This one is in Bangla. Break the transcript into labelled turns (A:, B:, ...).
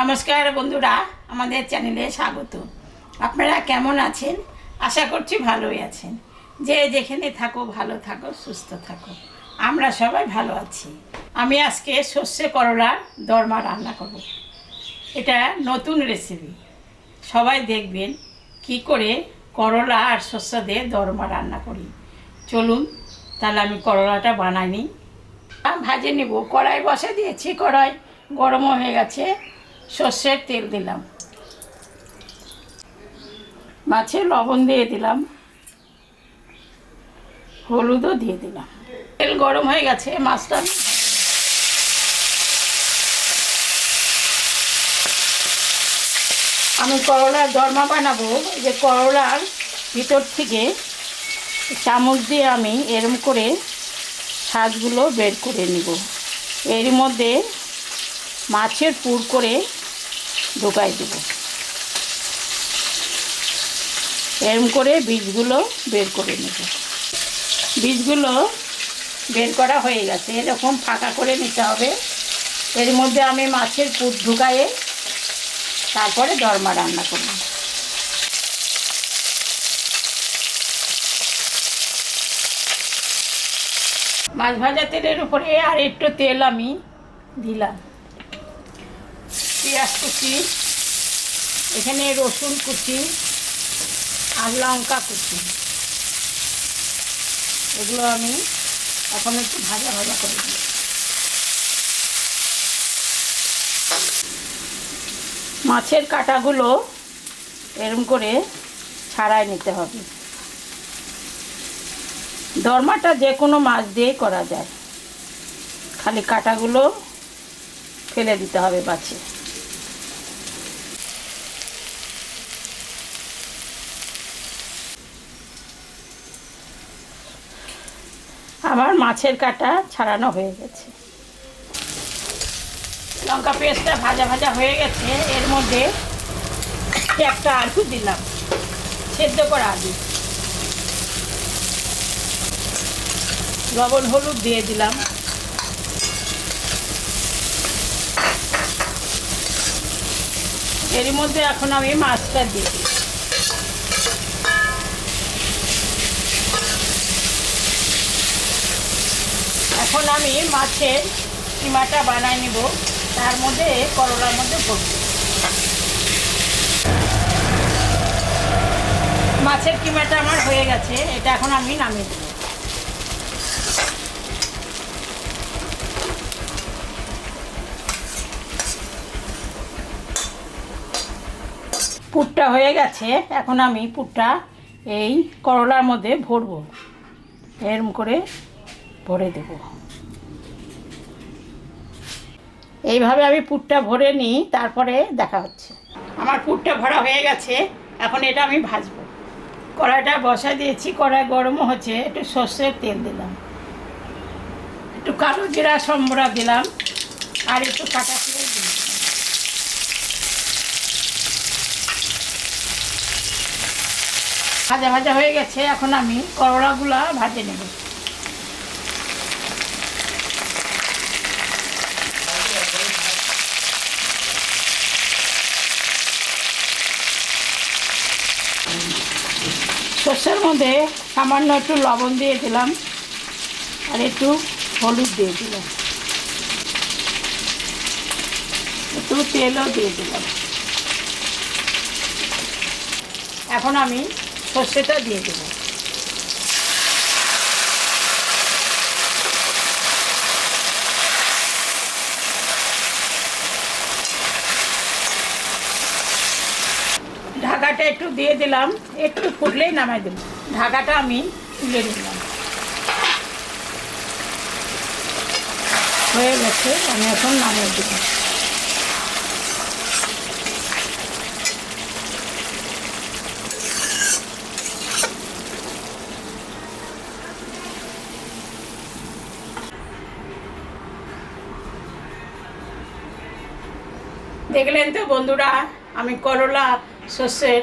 A: নমস্কার বন্ধুরা, আমাদের চ্যানেলে স্বাগত। আপনারা কেমন আছেন? আশা করছি ভালোই আছেন। যে যেখানে থাকো, ভালো থাকো, সুস্থ থাকো। আমরা সবাই ভালো আছি। আমি আজকে সর্ষে করলার দরমা রান্না করব। এটা নতুন রেসিপি সবাই দেখবেন কি করে করলা আর শস্য দিয়ে দরমা রান্না করি। চলুন, তাহলে আমি করলাটা বানাই নিই ভাজে নেব। কড়াই বসে দিয়েছি, কড়াই গরমও হয়ে গেছে। সর্ষের তেল দিলাম। মাছে লবণ দিয়ে দিলাম। হলুদও দিয়ে দিলাম। তেল গরম হয়ে গেছে, মাছটা আমি করলার দরমা বানাবো। যে করলার ভিতর থেকে চামচ দিয়ে আমি এরম করে শাকগুলো বের করে নিব। এর মধ্যে মাছের পুর করে ঢোকাই দেব। এরম করে বীজগুলো বের করে নেব। বীজগুলো বের করা হয়ে গেছে। এরকম ফাঁকা করে নিতে হবে। এর মধ্যে আমি মাছের পুর ঢুকায়ে তারপরে দরমা রান্না করব। মাছ ভাজা তেলের উপরে আর একটু তেল আমি দিলাম। পেঁয়াজ কুচি, এখানে রসুন কুচি আর লঙ্কা কুচি। এগুলো আমি এখন একটু ভাজা ভাজা করে দিই মাছের কাঁটাগুলো এরম করে ছাড়াই নিতে হবে। দরমাটা যে কোনো মাছ দিয়েই করা যায়। খালি কাঁটাগুলো ফেলে দিতে হবে বাছে আমার মাছের কাটা ছাড়ানো হয়ে গেছে। লঙ্কা পেস্টটা ভাজা ভাজা হয়ে গেছে। এর মধ্যে একটা আলু দিলাম। সেদ্ধ করা আলু। লবণ, হলুদ দিয়ে দিলাম। এর মধ্যে এখন আমি মাছটা দিয়ে দিই এখন আমি মাছের কিমাটা বানাই নিব। তার মধ্যে করলার মধ্যে ভরব মাছের কিমাটা আমার হয়ে গেছে, এটা এখন আমি নামিয়ে দেবো। পুরটা হয়ে গেছে, এখন আমি পুরটা এই করলার মধ্যে ভরবো। এরম করে ভরে দেব। এইভাবে আমি পুরটা ভরে নিই, তারপরে দেখা হচ্ছে। আমার পুরটা ভরা হয়ে গেছে, এখন এটা আমি ভাজবো। কড়াইটা বসা দিয়েছি, কড়াই গরমও হচ্ছে, একটু সর্ষের তেল দিলাম। একটু কালো জিরা সম্বরা দিলাম, আর একটু কাটা দিলাম। ভাজা ভাজা হয়ে গেছে, এখন আমি করলাগুলা ভাজে নেব। সর্ষের মধ্যে সামান্য একটু লবণ দিয়ে দিলাম আর একটু হলুদ দিয়ে দিলাম। একটু তেলও দিয়ে দিলাম। এখন আমি সর্ষেটা দিয়ে দেবো ঢাকাটা একটু দিয়ে দিলাম, একটু ফুটলেই নামাই দেব। ঢাকাটা আমি তুলে নিলাম। হয়ে গেছে, আমি এখন নামিয়ে দেবো। দেখলেন তো বন্ধুরা, আমি করলা শস্যের